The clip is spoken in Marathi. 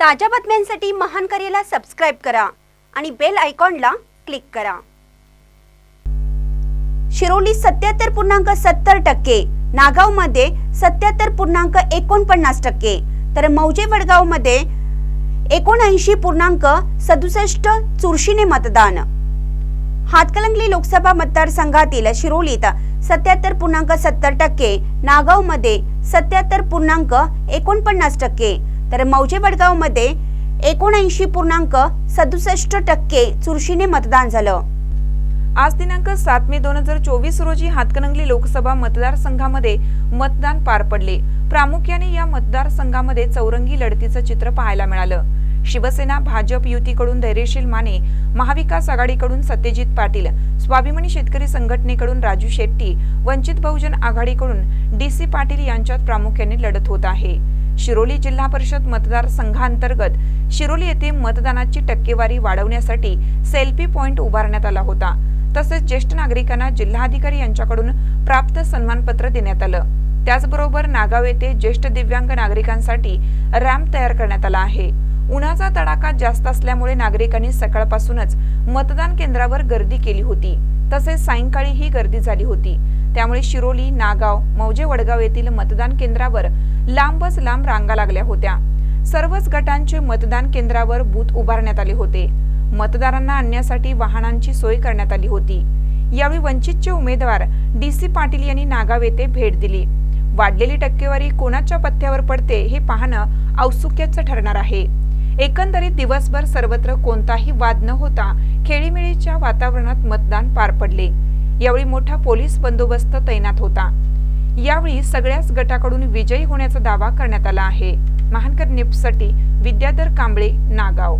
ताज्या बातम्यांसाठी महान करेला सबस्क्राईब करा आणि बेल आयकॉनला क्लिक करा. शिरोली सत्याहत्तर पूर्णांक सत्तर टक्के नागावमध्ये सत्याहत्तर पूर्णांक एकोणपन्नास टक्के तर मौजे वडगावमध्ये एकोणऐंशी पूर्णांक सदुसष्ट चुरशीने मतदान. हातकलंगली लोकसभा मतदारसंघातील शिरोलीत सत्याहत्तर पूर्णांक सत्तर टक्के नागावमध्ये सत्याहत्तर पूर्णांक एकोणपन्नास टक्के तर मौजे वडगावमध्ये एकोणऐंशी पूर्णांक सदुसष्ट टक्के चुरशीने मतदान झालं. आज दिनांक सात मे दोन हजार चोवीस रोजी हातकणंगली लोकसभा मतदारसंघामध्ये मतदान पार पडले. प्रामुख्याने या मतदारसंघामध्ये चौरंगी लढतीचं चित्र पाहायला मिळालं. शिवसेना भाजप युतीकडून धैर्यशील माने महाविकास आघाडीकडून सत्यजित पाटील स्वाभिमानी शेतकरी संघटनेकडून राजू शेट्टी वंचित बहुजन आघाडीकडून डी सी पाटील यांच्यात प्रामुख्याने लढत होत आहे. शिरोली जिल्हा परिषद मतदारसंघांतर्गत शिरोली येथे मतदानाची टक्केवारी वाढवण्यासाठी सेल्फी पॉइंट उभारण्यात आला होता. तसेच ज्येष्ठ नागरिकांना जिल्हाधिकारी यांच्याकडून प्राप्त सन्मानपत्र देण्यात आलं. त्याचबरोबर नागाव येथे ज्येष्ठ दिव्यांग नागरिकांसाठी रॅम्प तयार करण्यात आला आहे. उन्हाचा तडाखा जास्त असल्यामुळे नागरिकांनी सकाळपासूनच मतदान केंद्रावर गर्दी केली होती. तसेच सायंकाळी ही गर्दी झाली होती. त्यामुळे शिरोली नागाव मौजे वडगाव येथील मतदान केंद्रावर लांबच लांब रांगा लागल्या होत्या. सर्वच गटांचे मतदान केंद्रावर बूथ उभारण्यात आले होते. मतदारांना आणण्यासाठी वाहनांची सोय करण्यात आली होती. यावेळी वंचितचे उमेदवार डी सी पाटील यांनी नागाव येथे भेट दिली. वाढलेली टक्केवारी कोणाच्या पथ्यावर पडते हे पाहणं औत्सुक्याचं ठरणार आहे. एकंदरीत दिवसभर सर्वत्र कोणताही वाद न होता खेळीमेळीच्या वातावरणात मतदान पार पडले. यावेळी मोठा पोलीस बंदोबस्त तैनात होता. यावेळी सगळ्याच गटाकडून विजयी होण्याचा दावा करण्यात आला आहे. महानकर निपसाठी विद्याधर कांबळे नागाव.